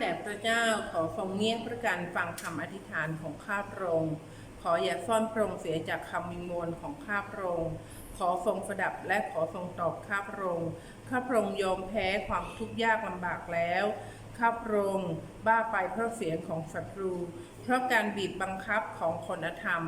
แต่พระเจ้าขอทรงเงียบพระการฟังคำอธิษฐานของข้าพระองค์ขออย่าซ่อนพระองค์เสียจากคำวิงวอนของข้าพระองค์ขอทรงสดับและขอทรงตอบข้าพระองค์ข้าพระองค์ยอมแพ้ความทุกข์ยากลำบากแล้วข้าพระองค์บ้าไปเพราะเสียงของศัตรู เพราะการบีบบังคับของคนธรรม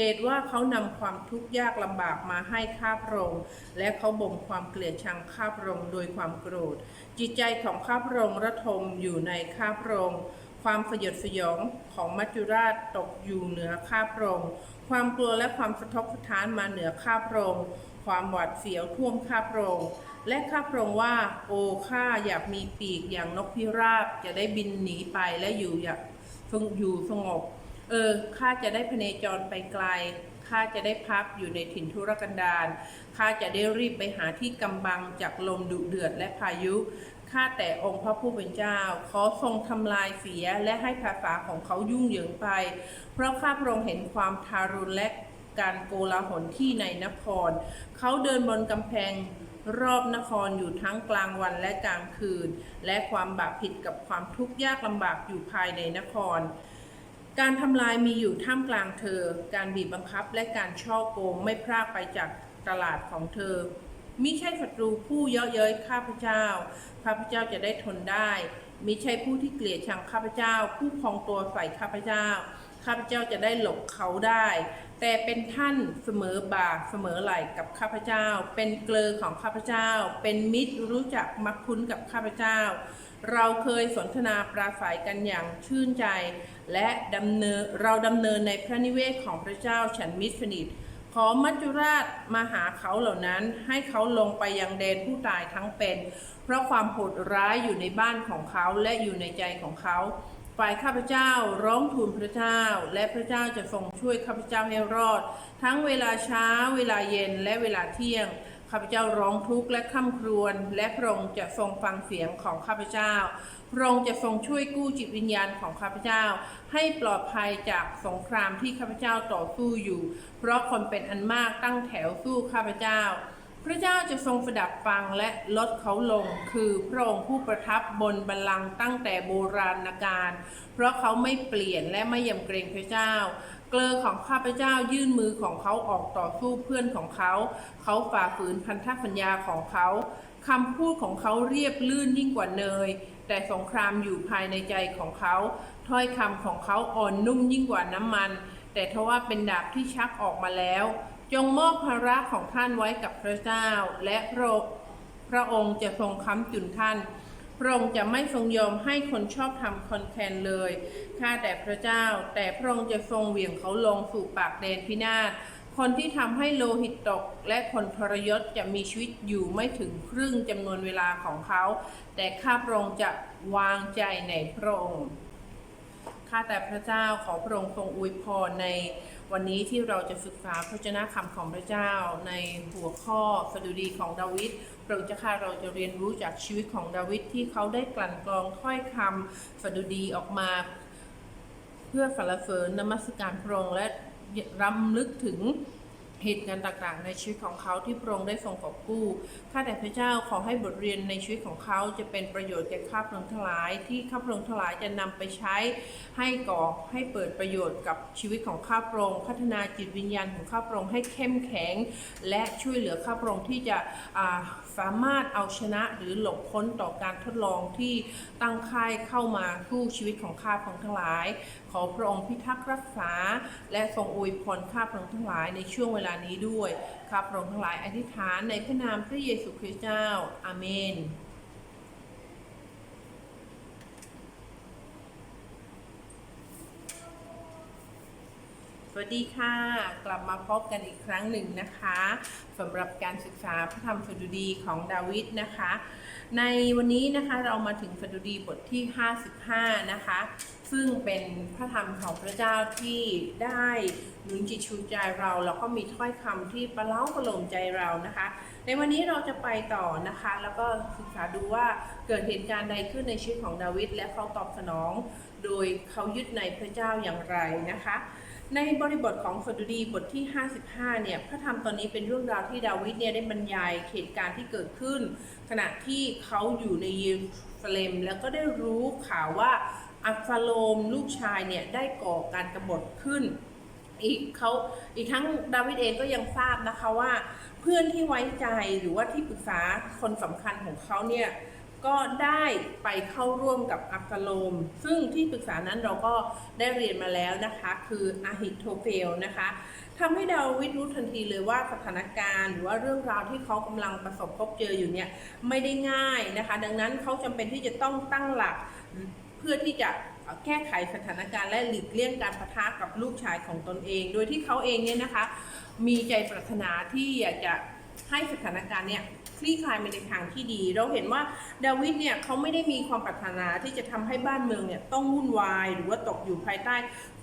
เหตุว่าเขานำความทุกข์ยากลำบากมาให้ข้าพระองค์และเขาบ่มความเกลียดชังข้าพระองค์โดยความโกรธ จิตใจของข้าพระองค์ระทมอยู่ในข้าพระองค์ความสยดสยองของมัจจุราชตกอยู่เหนือข้าพระองค์ความกลัวและความสะทกสะท้านมาเหนือข้าพระองค์ความหวาดเสียวท่วมข้าพระองค์และข้าพระองค์ว่า โอ้ข้าอยากมีปีกอย่างนกพิราบจะได้บินหนีไปและอยู่อย่างอยู่สงบ เออข้าจะได้พเนจรไปไกลข้าจะได้พักอยู่ในถิ่นทุรกันดารข้าจะได้รีบไปหาที่กำบังจากลมดุเดือดและพายุข้าแต่องค์พระผู้เป็นเจ้า ขอทรงทำลายเสียและให้ภาษาของเขายุ่งเหยิงไป เพราะข้าพระองค์เห็นความทารุณและการโกลาหลที่ในนคร เขาเดินบนกำแพงรอบนครอยู่ทั้งกลางวันและกลางคืน และความบาปผิดกับความทุกข์ยากลำบากอยู่ภายในนคร การทำลายมีอยู่ท่ามกลางเธอ การบีบบังคับและการช่อโกงไม่พรากไปจากตลาดของเธอ มิใช่ศัตรูผู้เยาะเย้ยข้าพเจ้า ข้าพเจ้าจะได้ทนได้ มิใช่ผู้ที่เกลียดชังข้าพเจ้า ผู้พองตัวใส่ข้าพเจ้า ข้าพเจ้าจะได้หลบเขาได้ แต่เป็นท่านเสมอบ่าเสมอไหลกับข้าพเจ้า เป็นเกลอของข้าพเจ้า เป็นมิตรรู้จักมักคุ้นกับข้าพเจ้า เราเคยสนทนาปราศัยกันอย่างชื่นใจ และดำเนินเราดำเนินในพระนิเวศของพระเจ้าฉันมิตรสนิท ขอมัจจุราชมาหาเขาเหล่านั้น ให้เขาลงไปยังแดนผู้ตายทั้งเป็น เพราะความโหดร้ายอยู่ในบ้านของเขาและอยู่ในใจของเขาฝ่ายข้าพเจ้าร้องทูลพระเจ้า และพระเจ้าจะทรงช่วยข้าพเจ้าให้รอด ทั้งเวลาเช้า เวลาเย็นและเวลาเที่ยง ข้าพเจ้าร้องทุกข์และข้ามครวญและพระองค์จะทรงฟังเสียงของข้าพเจ้า พระองค์จะทรงช่วยกู้จิตวิญญาณของข้าพเจ้า ให้ปลอดภัยจากสงครามที่ข้าพเจ้าต่อสู้อยู่ เพราะคนเป็นอันมากตั้งแถวสู้ข้าพเจ้า พระเจ้าจะทรงสดับฟังและลดเขาลง คือพระองค์ผู้ประทับบนบัลลังก์ตั้งแต่โบราณกาลเพราะเขาไม่เปลี่ยนและไม่ยำเกรงพระเจ้า เกลอของข้าพเจ้ายื่นมือของเขาออกต่อสู้เพื่อนของเขา เขาฝ่าฝืนพันธสัญญาของเขาคำพูดของเขาเรียบลื่นยิ่งกว่าเนย แต่สงครามอยู่ภายในใจของเขา ถ้อยคำของเขาอ่อนนุ่มยิ่งกว่าน้ำมัน แต่ทว่าเป็นดาบที่ชักออกมาแล้ว จงมอบภาระของท่านไว้กับพระเจ้า และพระพระองค์จะทรงค้ำจุนท่าน พระองค์จะไม่ทรงยอมให้คนชอบทำคอนแคนเลย ข้าแต่พระเจ้า แต่พระองค์จะทรงเหวี่ยงเขาลงสู่ปากแดนพินาศ คนที่ทำให้โลหิตตก และคนทรยศจะมีชีวิตอยู่ไม่ถึงครึ่งจำนวนเวลาของเขา แต่ข้าพระองค์จะวางใจในพระองค์ข้าแต่พระเจ้าขอพระองค์ทรงอวยพรในวันนี้ที่เราจะศึกษาพระเจ้าคำของพระเจ้าในหัวข้อสดุดีของดาวิด พระองค์เจ้าค่ะเราจะเรียนรู้จากชีวิตของดาวิดที่เขาได้กลั่นกรองถ้อยคำสดุดีออกมา เพื่อสรรเสริญนมัสการพระองค์และรำลึกถึง เหตุการณ์ต่างๆ ในชีวิตของเขาที่พระองค์ได้ทรงกอบกู้ ข้าแต่พระเจ้าขอให้บทเรียนในชีวิตของเขาจะเป็นประโยชน์แก่ข้าพระองค์ทั้งหลาย ที่ข้าพระองค์ทั้งหลายจะนำไปใช้ให้ก่อให้เปิดประโยชน์กับชีวิตของข้าพระองค์พัฒนาจิตวิญญาณของข้าพระองค์ให้เข้มแข็ง และช่วยเหลือข้าพระองค์ที่จะสามารถเอาชนะหรือหลบพ้นต่อการทดลองที่ตั้งค่ายเข้ามาสู้ชีวิตของข้าพระองค์ทั้งหลาย ขอพระองค์พิทักษ์รักษา และทรงอวยพรข้าพระองค์ทั้งหลายในช่วงเวลานี้ด้วย ข้าพระองค์ทั้งหลายอธิษฐานในพระนามพระเยซูคริสต์เจ้า อาเมน วัสดีค่ะ กลับมาพบกันอีกครั้งหนึ่งนะคะสำหรับการศึกษาพระธรรมสดุดีของดาวิดนะคะ ในวันนี้นะคะเรามาถึงสดุดีบทที่ 55 นะคะ ซึ่งเป็นพระธรรมของพระเจ้าที่ได้หนุนจิตชูใจเราแล้วก็มีถ้อยคำที่ประเล้าประโลมใจเรานะคะ ในวันนี้เราจะไปต่อนะคะ แล้วก็ศึกษาดูว่าเกิดเหตุการณ์ใดขึ้นในชีวิตของดาวิดและเขาตอบสนอง โดยเขายึดในพระเจ้าอย่างไรนะคะ ในบริบทของสดุดีบทที่ 55 เนี่ย พระธรรมตอนนี้เป็นเรื่องราวที่ดาวิดเนี่ยได้บรรยายเหตุการณ์ที่เกิดขึ้น ขณะที่เขาอยู่ในเยรูซาเล็มแล้วก็ได้รู้ข่าวว่าอับซาโลมลูกชายเนี่ยได้ก่อการกบฏขึ้น อีกเขาอีกทั้งดาวิดเองก็ยังทราบนะคะว่า เพื่อนที่ไว้ใจหรือว่าที่ปรึกษาคนสำคัญของเขาเนี่ย ก็ได้ไปเข้าร่วมกับอับซาโลม ซึ่งที่ปรึกษานั้นเราก็ได้เรียนมาแล้วนะคะ คืออาฮิโทเฟลนะคะทำให้ดาวิดรู้ทันทีเลยว่าสถานการณ์ หรือว่าเรื่องราวที่เขากำลังประสบพบเจออยู่เนี่ยไม่ได้ง่ายนะคะ ดังนั้นเขาจำเป็นที่จะต้องตั้งหลักเพื่อที่จะแก้ไขสถานการณ์และหลีกเลี่ยงการปะทะกับลูกชายของตนเอง โดยที่เขาเองเนี่ยนะคะ มีใจปรารถนาที่อยากจะ ให้สถานการณ์เนี่ยคลี่คลายไปในทางที่ดี เราเห็นว่าดาวิดเนี่ยเขาไม่ได้มีความปรารถนาที่จะทำให้บ้านเมืองเนี่ยต้องวุ่นวาย หรือว่าตกอยู่ภายใต้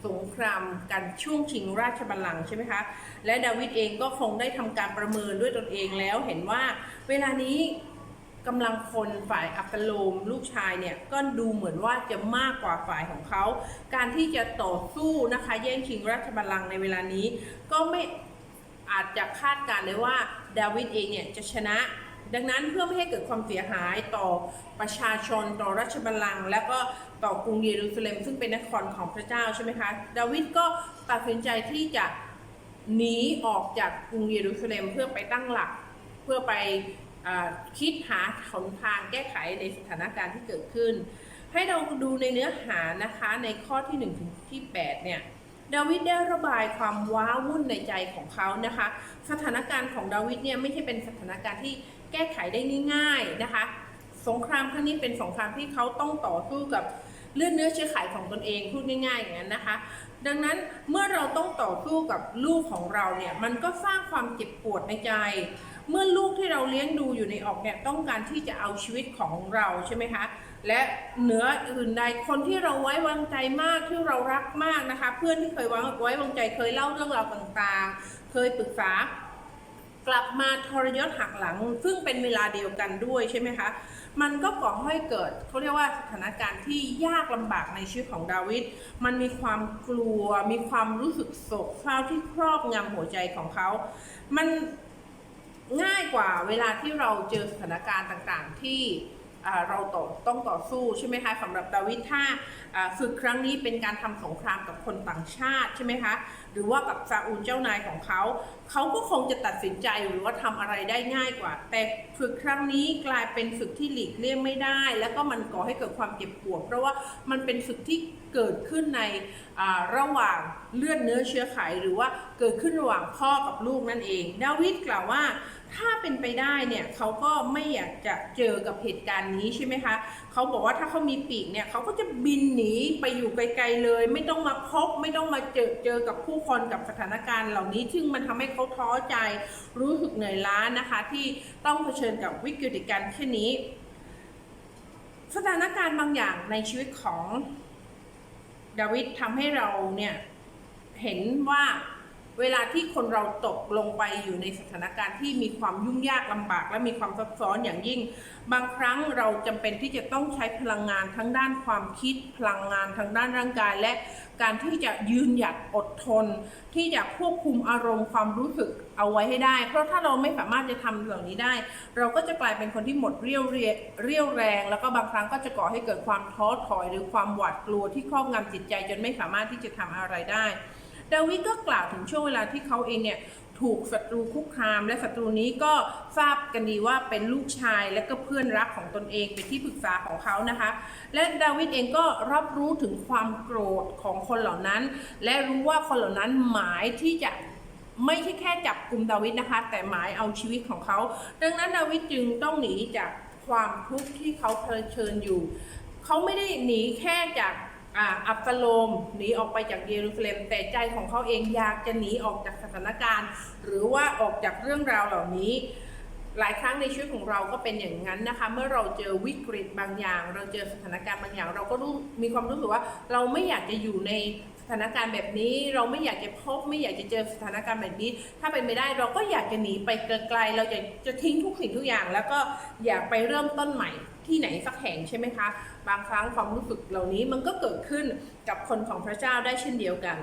สงครามกันช่วงชิงราชบัลลังก์ใช่ไหมคะ และดาวิดเองก็คงได้ทำการประเมินด้วยตนเองแล้วเห็นว่าเวลานี้กำลังคนฝ่ายอับสโลมลูกชายเนี่ยก็ดูเหมือนว่าจะมากกว่าฝ่ายของเขา การที่จะต่อสู้นะคะแย่งชิงราชบัลลังก์ในเวลานี้ ก็ไม่อาจจะคาดการณ์เลยว่า ดาวิดเองเนี่ยจะชนะ ดังนั้นเพื่อไม่ให้เกิดความเสียหายต่อประชาชนต่อราชบัลลังก์และก็ต่อกรุงเยรูซาเล็มซึ่งเป็นนครของพระเจ้าใช่ไหมคะดาวิดก็ตัดสินใจที่จะหนีออกจากกรุงเยรูซาเล็มเพื่อไปตั้งหลัก เพื่อไปอคิดหาหนทางแก้ไขในสถานการณ์ที่เกิดขึ้น ให้เราดูในเนื้อหานะคะในข้อที่1ถึงที่8เนี่ย ดาวิดได้ระบายความว้าวุ่นในใจของเขานะคะ สถานการณ์ของดาวิดเนี่ยไม่ใช่เป็นสถานการณ์ที่แก้ไขได้ง่ายๆนะคะ สงครามครั้งนี้เป็นสงครามที่เขาต้องต่อสู้กับเลือดเนื้อเชื้อไขของตนเองพูดง่ายๆอย่างนั้นนะคะ ดังนั้นเมื่อเราต้องต่อสู้กับลูกของเราเนี่ยมันก็สร้างความเจ็บปวดในใจ เมื่อลูกที่เราเลี้ยงดูอยู่ในออกเนี่ยต้องการที่จะเอาชีวิตของเราใช่ไหมคะ และเหนืออื่นใดคนที่เราไว้วางใจมากที่เรารักมากนะคะ เพื่อนที่เคยไว้ไว้วางใจเคยเล่าเรื่องราวต่างๆ เคยปรึกษากลับมาทรยศหักหลัง ซึ่งเป็นเวลาเดียวกันด้วยใช่ไหมคะ มันก็ก่อให้เกิดเขาเรียกว่าสถานการณ์ที่ยากลำบากในชีวิตของดาวิดมันมีความกลัว มีความรู้สึกโศกเศร้าที่ครอบงำหัวใจของเขา มัน ง่ายกว่าเวลาที่เราเจอสถานการณ์ต่างๆ ที่เราต่อต้องต่อสู้ใช่ไหมคะสำหรับดาวิดถ้าอ่าฝึกครั้งนี้เป็นการทำสงครามกับคนต่างชาติใช่ไหมคะ หรือว่ากับซาอูลเจ้านายของเขา เขาก็คงจะตัดสินใจหรือว่าทำอะไรได้ง่ายกว่า แต่ฝึกครั้งนี้กลายเป็นฝึกที่หลีกเลี่ยงไม่ได้ แล้วก็มันก่อให้เกิดความเจ็บปวด เพราะว่ามันเป็นฝึกที่เกิดขึ้นในระหว่างเลือดเนื้อเชื้อไข หรือว่าเกิดขึ้นระหว่างพ่อกับลูกนั่นเอง ดาวิดกล่าวว่าถ้าเป็นไปได้เนี่ยเขาก็ไม่อยากจะเจอกับเหตุการณ์นี้ใช่ไหมคะ เขาบอกว่าถ้าเขามีปีกเนี่ยเขาก็จะบินหนีไปอยู่ไกลๆเลย ไม่ต้องมาพบไม่ต้องมาเจอเจอกับผู้คนกับสถานการณ์เหล่านี้ ซึ่งมันทำให้เขาท้อใจรู้สึกเหนื่อยล้านะคะ ที่ต้องเผชิญกับวิกฤตการณ์เช่นนี้ สถานการณ์บางอย่างในชีวิตของดาวิดทำให้เราเนี่ยเห็นว่า เวลาที่คนเราตกลงไปอยู่ในสถานการณ์ที่มีความยุ่งยากลำบาก และมีความซับซ้อนอย่างยิ่ง บางครั้งเราจำเป็นที่จะต้องใช้พลังงานทั้งด้านความคิด พลังงานทางด้านร่างกาย และการที่จะยืนหยัดอดทน ที่จะควบคุมอารมณ์ความรู้สึกเอาไว้ให้ได้ เพราะถ้าเราไม่สามารถจะทำเหล่านี้ได้ เราก็จะกลายเป็นคนที่หมดเรี่ยวเรียเรียวแรง แล้วก็บางครั้งก็จะก่อให้เกิดความท้อถอย หรือความหวาดกลัวที่ครอบงำจิตใจจนไม่สามารถที่จะทำอะไรได้ ดาวิดก็กล่าวถึงช่วงเวลาที่เขาเองเนี่ยถูกศัตรูคุกคาม และศัตรูนี้ก็ทราบกันดีว่าเป็นลูกชายและก็เพื่อนรักของตนเองเป็นที่ปรึกษาของเขานะคะ และดาวิดเองก็รับรู้ถึงความโกรธของคนเหล่านั้น และรู้ว่าคนเหล่านั้นหมายที่จะไม่ใช่แค่จับกลุ่มดาวิดนะคะ แต่หมายเอาชีวิตของเขา ดังนั้นดาวิดจึงต้องหนีจากความทุกข์ที่เขาเผชิญอยู่ เขาไม่ได้หนีแค่จาก อับสโลมหนีออกไปจากเยรูซาเล็ม แต่ใจของเขาเองอยากจะหนีออกจากสถานการณ์ หรือว่าออกจากเรื่องราวเหล่านี้ หลายครั้งในชีวิตของเราก็เป็นอย่างนั้นนะคะ เมื่อเราเจอวิกฤตบางอย่าง เราเจอสถานการณ์บางอย่าง เราก็รู้มีความรู้สึกว่าเราไม่อยากจะอยู่ในสถานการณ์แบบนี้เราไม่อยากจะพบไม่อยากจะเจอสถานการณ์แบบนี้ ถ้าเป็นไม่ได้เราก็อยากจะหนีไปไกลๆเราจะจะทิ้งทุกสิ่งทุกอย่าง แล้วก็อยากไปเริ่มต้นใหม่ที่ไหนสักแห่งใช่ไหมคะ บางครั้งความรู้สึกเหล่านี้มันก็เกิดขึ้นกับคนของพระเจ้าได้เช่นเดียวกัน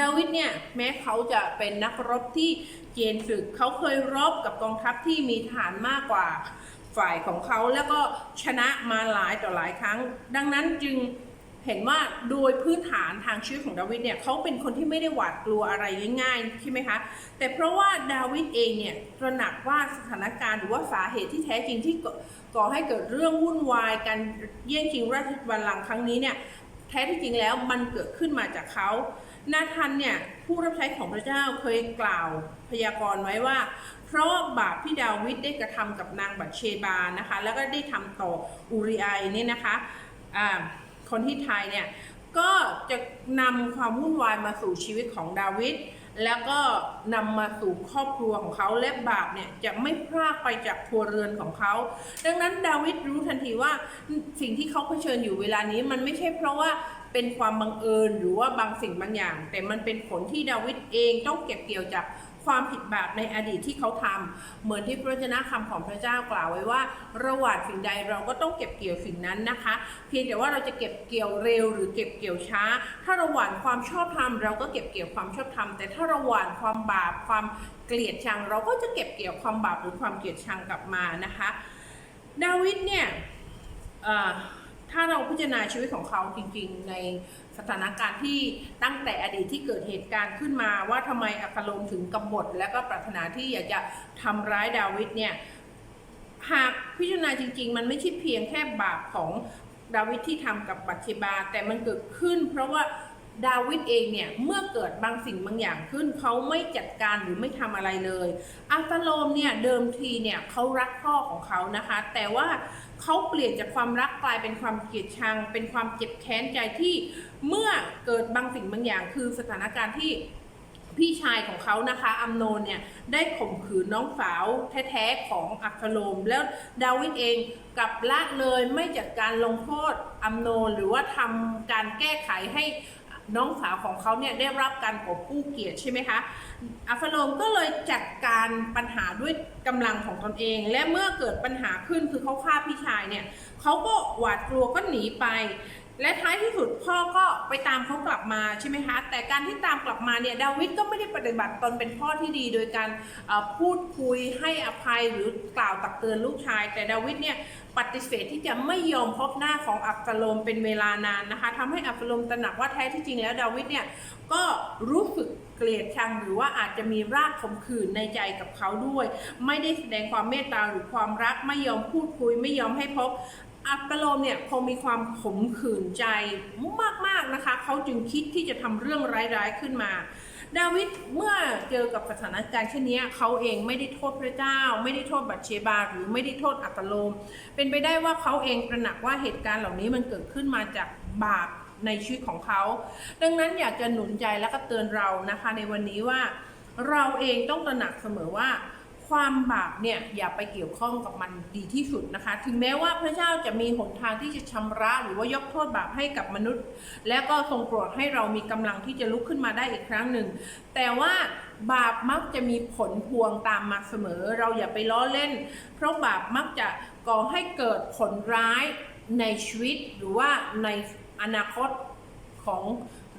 ดาวิดเนี่ยแม้เขาจะเป็นนักรบที่เกณฑ์ศึกเขาเคยรบกับกองทัพที่มีฐานมากกว่าฝ่ายของเขาแล้วก็ชนะมาหลายต่อหลายครั้ง ดังนั้นจึงเห็นว่าโดยพื้นฐานทางชีวิตของดาวิดเนี่ยเขาเป็นคนที่ไม่ได้หวาดกลัวอะไรง่ายๆใช่ไหมคะแต่เพราะว่าดาวิดเองเนี่ยตระหนักว่าสถานการณ์หรือว่าสาเหตุที่แท้จริงที่ ก่อให้เกิดเรื่องวุ่นวายการแย่งชิงราชบัลลังก์ครั้งนี้เนี่ยแท้ที่จริงแล้วมันเกิดขึ้นมาจากเขา นาธานเนี่ยผู้รับใช้ของพระเจ้าเคยกล่าวพยากรณ์ไว้ว่า เพราะบาปที่ดาวิดได้กระทำกับนางบัตเชบานะคะ แล้วก็ได้ทำต่ออูริไอเนี่ยนะคะอ่าคนที่ไทยเนี่ยก็จะนำความวุ่นวายมาสู่ชีวิตของดาวิด แล้วก็นำมาสู่ครอบครัวของเขาและบาปเนี่ยจะไม่พรากไปจากครัวเรือนของเขา ดังนั้นดาวิดรู้ทันทีว่าสิ่งที่เขาเผชิญอยู่เวลานี้มันไม่ใช่เพราะว่าเป็นความบังเอิญหรือว่าบางสิ่งบางอย่าง แต่มันเป็นผลที่ดาวิดเองต้องเก็บเกี่ยวจาก ความผิดบาปในอดีตที่เขาทำเหมือนที่พระวจนะคำของพระเจ้ากล่าวไว้ว่า ระหว่างสิ่งใดเราก็ต้องเก็บเกี่ยวสิ่งนั้นนะคะ เพียงแต่ว่าเราจะเก็บเกี่ยวเร็วหรือเก็บเกี่ยวช้า ถ้าระหว่างความชอบธรรมเราก็เก็บเกี่ยวความชอบธรรมแต่ถ้าระหว่างความบาปความเกลียดชัง เราก็จะเก็บเกี่ยวความบาปหรือความเกลียดชังกลับมานะคะ ดาวิดเนี่ยถ้าเราพิจารณาชีวิตของเขาจริงๆ ใน สถานการณ์ที่ตั้งแต่อดีตที่เกิดเหตุการณ์ขึ้นมา ว่าทำไมอัคาโลมถึงกำหนดและก็ปรารถนาที่อยากจะทำร้ายดาวิดเนี่ยหากพิจารณาจริง ๆ มันไม่ใช่เพียงแค่บาปของดาวิดที่ทำกับบัตเชบา แต่มันเกิดขึ้น เพราะว่า ดาวิดเองเนี่ยเมื่อเกิดบางสิ่งบางอย่างขึ้นเขาไม่จัดการหรือไม่ทำอะไรเลย อัลฟาโลมเนี่ยเดิมทีเนี่ยเขารักพ่อของเขานะคะ แต่ว่าเขาเปลี่ยนจากความรักกลายเป็นความเกลียดชัง เป็นความเจ็บแค้นใจที่เมื่อเกิดบางสิ่งบางอย่าง คือสถานการณ์ที่พี่ชายของเขานะคะอัมโนนเนี่ยได้ข่มขืนน้องสาวแท้ๆของอัคโลม แล้วดาวิดเองกลับละเลยไม่จัดการลงโทษอัมโนนหรือว่าทำการแก้ไขให้ น้องสาวของเขาเนี่ยได้รับการกบกู้เกียรติใช่ไหมคะอัฟโลมก็เลยจัดการปัญหาด้วยกำลังของตนเอง และเมื่อเกิดปัญหาขึ้นคือเขาฆ่าพี่ชายเนี่ยเขาก็หวาดกลัวก็หนีไป และท้ายที่สุดพ่อก็ไปตามเขากลับมาใช่ไหมคะ แต่การที่ตามกลับมาเนี่ยดาวิดก็ไม่ได้ปฏิบัติตนเป็นพ่อที่ดี โดยการพูดคุยให้อภัยหรือกล่าวตักเตือนลูกชาย แต่ดาวิดเนี่ยปฏิเสธที่จะไม่ยอมพบหน้าของอับสโลมเป็นเวลานานนะคะทำให้อับสโลมตระหนักว่าแท้ที่จริงแล้วดาวิดเนี่ยก็รู้สึกเกลียดชังหรือว่าอาจจะมีรากขมขื่นในใจกับเขาด้วย ไม่ได้แสดงความเมตตาหรือความรักไม่ยอมพูดคุยไม่ยอมให้พบ อัปโลมเนี่ยคงมีความขมขื่นใจมากๆนะคะ เขาจึงคิดที่จะทำเรื่องร้ายๆขึ้นมา ดาวิดเมื่อเจอกับสถานการณ์เช่นนี้เขาเองไม่ได้โทษพระเจ้า ไม่ได้โทษบัตเชบา หรือไม่ได้โทษอัปโลม เป็นไปได้ว่าเขาเองตระหนักว่าเหตุการณ์เหล่านี้มันเกิดขึ้นมาจากบาปในชีวิตของเขา ดังนั้นอยากจะหนุนใจและก็เตือนเรานะคะในวันนี้ว่าเราเองต้องตระหนักเสมอว่า ความบาปเนี่ยอย่าไปเกี่ยวข้องกับมันดีที่สุดนะคะ ถึงแม้ว่าพระเจ้าจะมีหนทางที่จะชำระหรือว่ายกโทษบาปให้กับมนุษย์ และก็ทรงโปรดให้เรามีกำลังที่จะลุกขึ้นมาได้อีกครั้งหนึ่ง แต่ว่าบาปมักจะมีผลพวงตามมาเสมอ เราอย่าไปล้อเล่น เพราะบาปมักจะก่อให้เกิดผลร้ายในชีวิตหรือว่าในอนาคตของ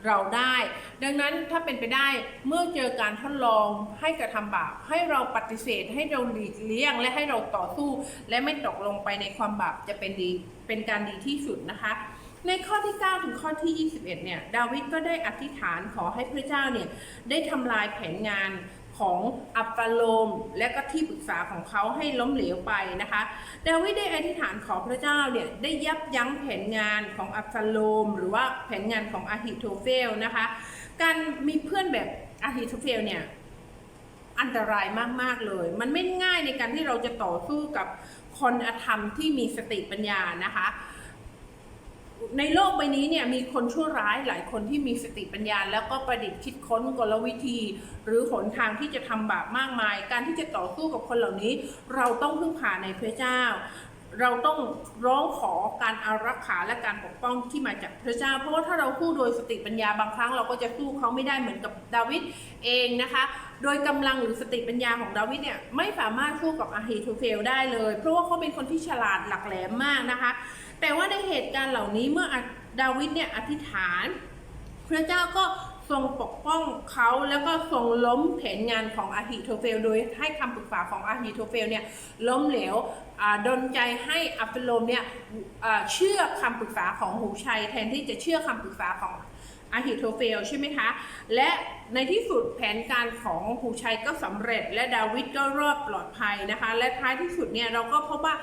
เราได้ ดังนั้นถ้าเป็นไปได้เมื่อเจอการทดลองให้กระทำบาป ให้เราปฏิเสธให้เราหลีกเลี่ยง และให้เราต่อสู้ และไม่ตกลงไปในความบาปจะเป็นดีเป็นการดีที่สุดนะคะในข้อที่ 9 ถึงข้อที่ 21 เนี่ย ดาวิดก็ได้อธิษฐานขอให้พระเจ้าเนี่ย ได้ทำลายแผนงาน ของอัปโลมและก็ที่ปรึกษาของเขาให้ล้มเหลวไปนะคะดาวิดได้อธิษฐานขอพระเจ้าเนี่ยได้ยับยั้งแผนงานของอับซาโลม หรือว่าแผนงานของอาฮิโทเฟลนะคะ การมีเพื่อนแบบอาฮิโทเฟลเนี่ยอันตรายมาก ๆ เลย มันไม่ง่ายในการที่เราจะต่อสู้กับคนอธรรมที่มีสติปัญญานะคะ ในโลกใบนี้เนี่ยมีคนชั่วร้ายหลายคนที่มีสติปัญญา แล้วก็ประดิษฐ์คิดค้นกลวิธี หรือหนทางที่จะทำบาปมากมาย การที่จะต่อสู้กับคนเหล่านี้ เราต้องพึ่งพาในพระเจ้า เราต้องร้องขอการอารักขาและการปกป้องที่มาจากพระเจ้า เพราะว่าถ้าเราสู้โดยสติปัญญาบางครั้งเราก็จะสู้เขาไม่ได้เหมือนกับดาวิดเองนะคะ โดยกำลังหรือสติปัญญาของดาวิดเนี่ยไม่สามารถสู้กับอาฮีโทเฟลได้เลย เพราะว่าเขาเป็นคนที่ฉลาดหลักแหลมมากนะคะ แต่ว่าในเหตุการณ์เหล่านี้เมื่อดาวิดเนี่ยอธิษฐาน พระเจ้าก็ทรงปกป้องเขาแล้วก็ทรงล้มแผนงานของอาฮิโทเฟล โดยให้คำปรึกษาของอาฮิโทเฟลเนี่ยล้มเหลวดนใจให้อับเปโลมเนี่ยเชื่อคำปรึกษาของหูชัย แทนที่จะเชื่อคำปรึกษาของอาฮิโทเฟลใช่ไหมคะ และในที่สุดแผนการของหูชัยก็สำเร็จ และดาวิดก็รอดปลอดภัยนะคะ และท้ายที่สุดเนี่ยเราก็พบว่า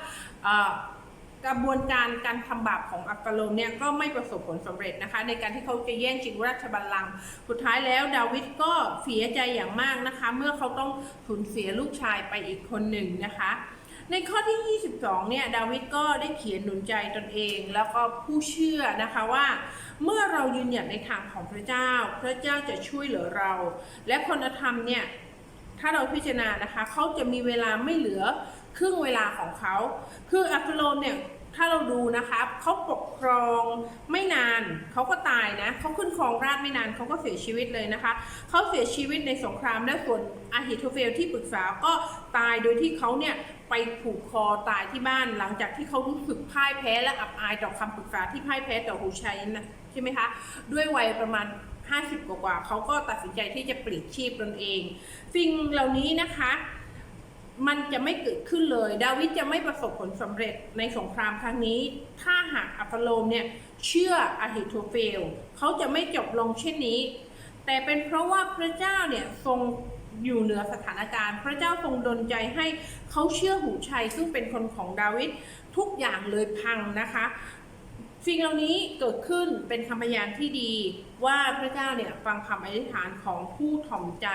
กระบวนการการทำบาปของอับกาโลมเนี่ยก็ไม่ประสบผลสำเร็จนะคะ ในการที่เขาจะแย่งชิงราชบัลลังก์สุดท้ายแล้วดาวิดก็เสียใจอย่างมากนะคะ เมื่อเขาต้องสูญเสียลูกชายไปอีกคนหนึ่งนะคะ ในข้อที่ 22 เนี่ยดาวิดก็ได้เขียนหนุนใจตนเอง แล้วก็ผู้เชื่อนะคะว่า เมื่อเรายืนหยัดในทางของพระเจ้า พระเจ้าจะช่วยเหลือเรา และคนธรรมเนี่ยถ้าเราพิจารณานะคะ เขาจะมีเวลาไม่เหลือ ครึ่งเวลาของเขา คืออับสโลมเนี่ยถ้าเราดูนะคะเขาปกครองไม่นานเขาก็ตายนะเขาขึ้นครองราชไม่นานเขาก็เสียชีวิตเลยนะคะเขาเสียชีวิตในสงครามและส่วนอาฮิโทเฟลที่ปรึกษาก็ตายโดยที่เขาเนี่ยไปผูกคอตายที่บ้านหลังจากที่เขารู้สึกพ่ายแพ้และอับอายต่อคำปรึกษาที่พ่ายแพ้ต่อหูชัยนะใช่ไหมคะด้วยวัยประมาณ 50 กว่าๆเขาก็ตัดสินใจที่จะปลีกชีพตนเองสิ่งเหล่านี้นะคะ มันจะไม่เกิดขึ้นเลย ดาวิดจะไม่ประสบผลสำเร็จในสงครามครั้งนี้ ถ้าหากอัปโลมเนี่ยเชื่ออาฮิโทเฟล เขาจะไม่จบลงเช่นนี้ แต่เป็นเพราะว่าพระเจ้าเนี่ยทรงอยู่เหนือสถานการณ์ พระเจ้าทรงดลใจให้เขาเชื่อหูชัยซึ่งเป็นคนของดาวิดทุกอย่างเลยพังนะคะ สิ่งเหล่านี้เกิดขึ้นเป็นคำพยานที่ดี ว่าพระเจ้าเนี่ยฟังคำอธิษฐานของผู้ถ่อมใจ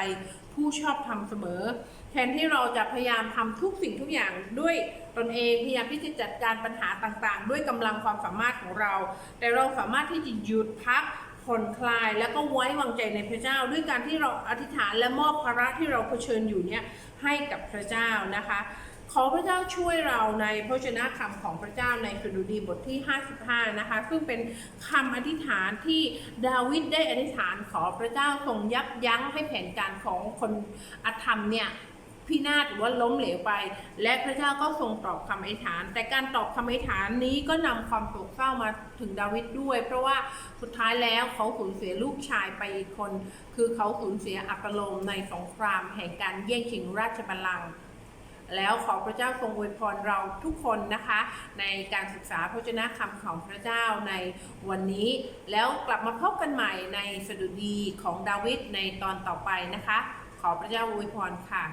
ผู้ชอบทำเสมอ แทนที่เราจะพยายามทำทุกสิ่งทุกอย่างด้วยตนเองพยายามที่จะจัดการปัญหาต่างๆ ด้วยกำลังความสามารถของเรา แต่เราสามารถที่จะหยุดพักผ่อนคลายแล้วก็ไว้วางใจในพระเจ้า ด้วยการที่เราอธิษฐานและมอบภาระที่เราเผชิญอยู่เนี่ยให้กับพระเจ้านะคะ ขอพระเจ้าช่วยเราในพระชนะคำของพระเจ้าในสดุดีบทที่ 55 นะคะ ซึ่งเป็นคำอธิษฐานที่ดาวิดได้อธิษฐานขอพระเจ้าทรงยับยั้งให้แผนการของคนอธรรมเนี่ยพินาศหรือว่าล้มเหลวไป และพระเจ้าก็ทรงตอบคำอธิษฐาน แต่การตอบคำอธิษฐานนี้ก็นำความโศกเศร้ามาถึงดาวิดด้วย เพราะว่าสุดท้ายแล้วเขาสูญเสียลูกชายไปอีกคน คือเขาสูญเสียอัปโลมในสงครามแห่งการแย่งชิงราชบัลลังก์ แล้วขอพระเจ้าทรงอวยพรเราทุกคนนะคะ ในการศึกษาพระเจ้าคำของพระเจ้าในวันนี้ แล้วกลับมาพบกันใหม่ในสดุดีของดาวิดในตอนต่อไปนะคะ ขอพระเจ้าอวยพรค่ะ